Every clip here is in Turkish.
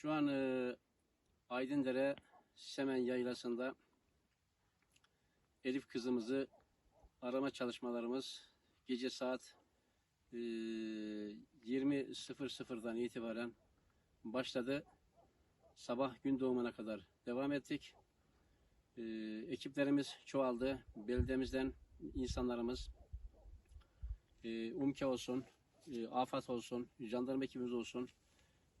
Şu an e, Aydındere Semen Yaylası'nda Elif kızımızı arama çalışmalarımız gece saat e, 20.00'dan itibaren başladı. Sabah gün doğumuna kadar devam ettik. E, ekiplerimiz çoğaldı. Beldemizden insanlarımız e, UMKE olsun, e, AFAD olsun, jandarma ekibimiz olsun,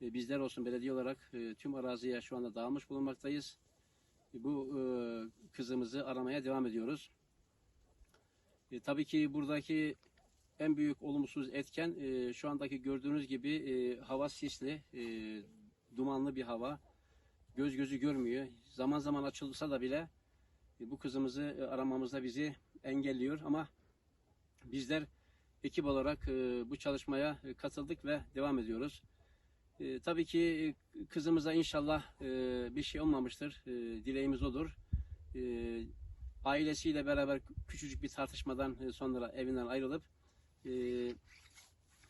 bizler olsun belediye olarak e, tüm araziye şu anda dağılmış bulunmaktayız. E, bu e, kızımızı aramaya devam ediyoruz. Tabii ki buradaki en büyük olumsuz etken şu andaki gördüğünüz gibi hava sisli, dumanlı bir hava. Göz gözü görmüyor. Zaman zaman açılsa da bile bu kızımızı aramamızda bizi engelliyor ama bizler ekip olarak bu çalışmaya katıldık ve devam ediyoruz. E, tabii ki e, kızımıza inşallah e, bir şey olmamıştır. E, dileğimiz odur. E, ailesiyle beraber küçücük bir tartışmadan e, sonra evinden ayrılıp e,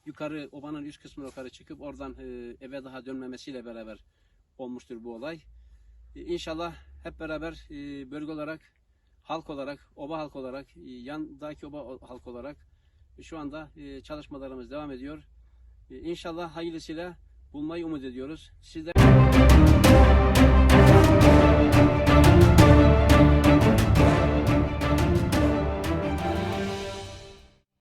yukarı obanın üst kısmına yukarı çıkıp oradan e, eve daha dönmemesiyle beraber olmuştur bu olay. E, inşallah hep beraber e, bölge olarak halk olarak, oba halk olarak, e, yandaki oba halk olarak şu anda e, çalışmalarımız devam ediyor. E, İnşallah hayırlısıyla bulmayı umut ediyoruz. Sizler